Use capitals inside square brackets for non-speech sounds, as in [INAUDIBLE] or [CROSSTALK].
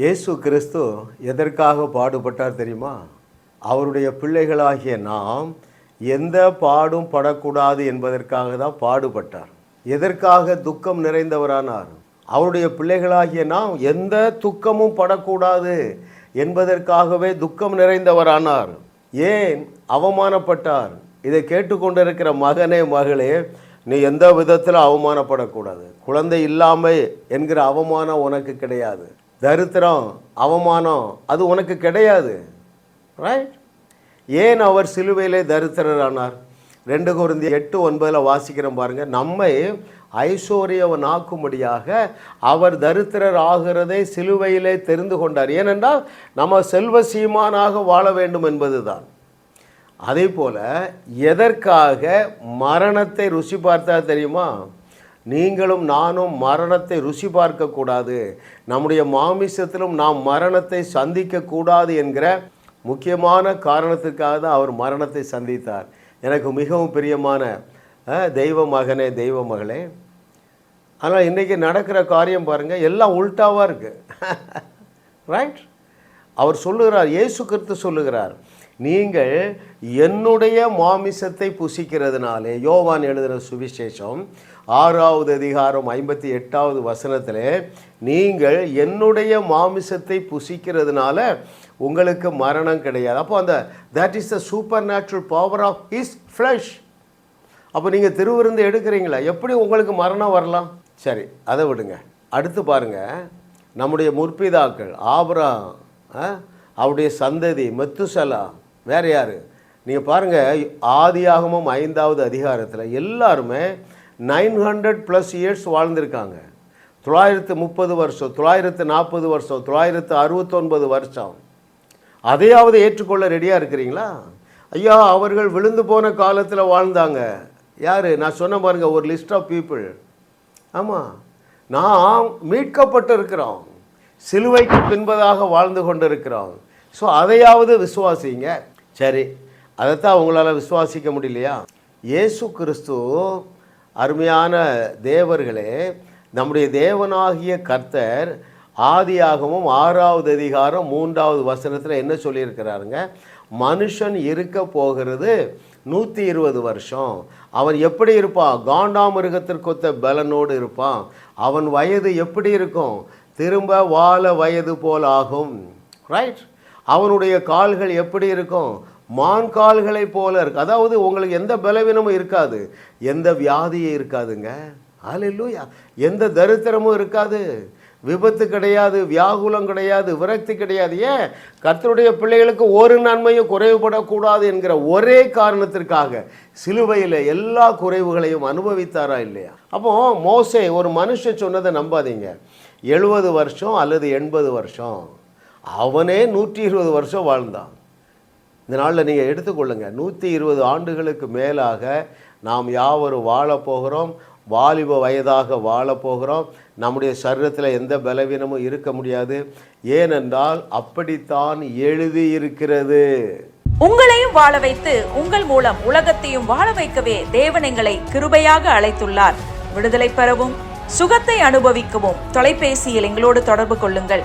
இயேசு கிறிஸ்து எதற்காக பாடுபட்டார் தெரியுமா? அவருடைய பிள்ளைகளாகிய நாம் எந்த பாடும் படக்கூடாது என்பதற்காக தான் பாடுபட்டார். எதற்காக துக்கம் நிறைந்தவரானார்? அவருடைய பிள்ளைகளாகிய நாம் எந்த துக்கமும் படக்கூடாது என்பதற்காகவே துக்கம் நிறைந்தவரானார். ஏன்? அவமானப்பட்டார். இதை கேட்டுக்கொண்டிருக்கிற மகனே மகளே நீ எந்த விதத்தில் அவமானப்படக்கூடாது? குழந்தை இல்லாமல் என்கிற அவமானம் உனக்கு கிடையாது. தரித்திரம் அவமானம் அது உனக்கு கிடையாது. ரைட் ஏன் அவர் சிலுவையிலே தரித்திரரானார்? ரெண்டு குருந்தி எட்டு ஒன்பதில் வாசிக்கிறோம் பாருங்கள் நம்மை ஐஸ்வர்யவனாக்கும்படியாக அவர் தரித்திரர் ஆகிறதை சிலுவையிலே தெரிந்து கொண்டார். ஏனென்றால் நம்ம செல்வ சீமானாக வாழ வேண்டும் என்பதுதான். அதே போல் எதற்காக மரணத்தை ருசி பார்த்தா தெரியுமா? நீங்களும் நானும் மரணத்தை ருசி பார்க்கக்கூடாது. நம்முடைய மாமிசத்திலும் நாம் மரணத்தை சந்திக்கக்கூடாது என்கிற முக்கியமான காரணத்திற்காக தான் அவர் மரணத்தை சந்தித்தார். எனக்கு மிகவும் பிரியமான தெய்வ மகனே தெய்வ மகளே. ஆனால் இன்றைக்கி நடக்கிற காரியம் பாருங்கள் எல்லாம் உல்ட்டாவாக இருக்குது ரைட் [LAUGHS] அவர் சொல்லுகிறார் இயேசு கிறிஸ்து சொல்லுகிறார் நீங்கள் என்னுடைய மாமிசத்தை புசிக்கிறதுனாலே யோவான் எழுதின சுவிசேஷம் ஆறாவது அதிகாரம் ஐம்பத்தி எட்டாவது வசனத்தில் நீங்கள் என்னுடைய மாமிசத்தை புசிக்கிறதுனால உங்களுக்கு மரணம் கிடையாது. அப்போ அந்த that is the supernatural power of his flesh அப்போ நீங்கள் திருவிருந்து எடுக்கிறீங்களா? எப்படி உங்களுக்கு மரணம் வரலாம்? சரி அதை விடுங்க. அடுத்து பாருங்க. நம்முடைய முற்பிதாக்கள் ஆபரா ஆ, அவருடைய சந்ததி மெத்துசலா வேறு யார்? நீங்கள் பாருங்கள் ஆதியாகமும் ஐந்தாவது அதிகாரத்தில் எல்லாருமே நைன் ஹண்ட்ரட் ப்ளஸ் இயர்ஸ் வாழ்ந்திருக்காங்க. தொள்ளாயிரத்து முப்பது வருஷம் தொள்ளாயிரத்து நாற்பது வருஷம் தொள்ளாயிரத்து அறுபத்தொன்பது வருஷம். அதையாவது ஏற்றுக்கொள்ள ரெடியாக இருக்கிறீங்களா? ஐயா அவர்கள் விழுந்து போன காலத்தில் வாழ்ந்தாங்க. யார்? நான் சொன்ன பாருங்க ஒரு லிஸ்ட் ஆஃப் பீப்புள் ஆமாம் நாம் மீட்கப்பட்டு இருக்கிறோம் சிலுவைக்கு பின்பதாக வாழ்ந்து கொண்டு இருக்கிறோம் ஸோ அதையாவது விசுவாசிங்க. சரி. அதைத்தான் அவங்களால விசுவாசிக்க முடியலையா? இயேசு கிறிஸ்து அருமையான தேவர்களே நம்முடைய தேவனாகிய கர்த்தர் ஆதியாகமும் ஆறாவது அதிகாரம் மூன்றாவது வசனத்தில் என்ன சொல்லியிருக்கிறாருங்க? மனுஷன் இருக்க போகிறது நூற்றி இருபது வருஷம். அவன் எப்படி இருப்பான்? காண்டாமிருகத்திற்கொத்த பலனோடு இருப்பான். அவன் வயது எப்படி இருக்கும்? திரும்ப வாழ வயது போல் ஆகும். ரைட் அவனுடைய கால்கள் எப்படி இருக்கும்? மான் கால்களைப் போல இருக்கு. அதாவது உங்களுக்கு எந்த பலவீனமும் இருக்காது. எந்த வியாதியும் இருக்காதுங்க. ஹalleluya. எந்த தரித்திரமும் இருக்காது. விபத்து கிடையாது வியாகுலம் கிடையாது விரக்தி கிடையாது. ஏன்? கர்த்தருடைய பிள்ளைகளுக்கு ஒரு நன்மையும் குறைவுபடக்கூடாது என்கிற ஒரே காரணத்திற்காக சிலுவையில் எல்லா குறைவுகளையும் அனுபவித்தாரா இல்லையா? அப்போ மோசே ஒரு மனுஷன் சொன்னதை நம்பாதீங்க. எழுபது வருஷம் அல்லது எண்பது வருஷம். அவனே நூற்றி இருபது வருஷம் வாழ்ந்தான். இந்த நாளில் நீங்கள் எடுத்துக்கொள்ளுங்க. நூற்றி இருபது ஆண்டுகளுக்கு மேலாக நாம் யாவரும் வாழப் போகிறோம். வாலிப வயதாக வாழப்போகிறோம் நம்முடைய சரீரத்தில் எந்த பலவீனமும் இருக்க முடியாது. ஏனென்றால் அப்படித்தான் எழுதியிருக்கிறது உங்களையும் வாழ வைத்து உங்கள் மூலம் உலகத்தையும் வாழ வைக்கவே தேவன் எங்களை கிருபையாக அழைத்துள்ளார். விடுதலை பெறவும் சுகத்தை அனுபவிக்கவும் தொலைபேசியில் எங்களோடு தொடர்பு கொள்ளுங்கள்.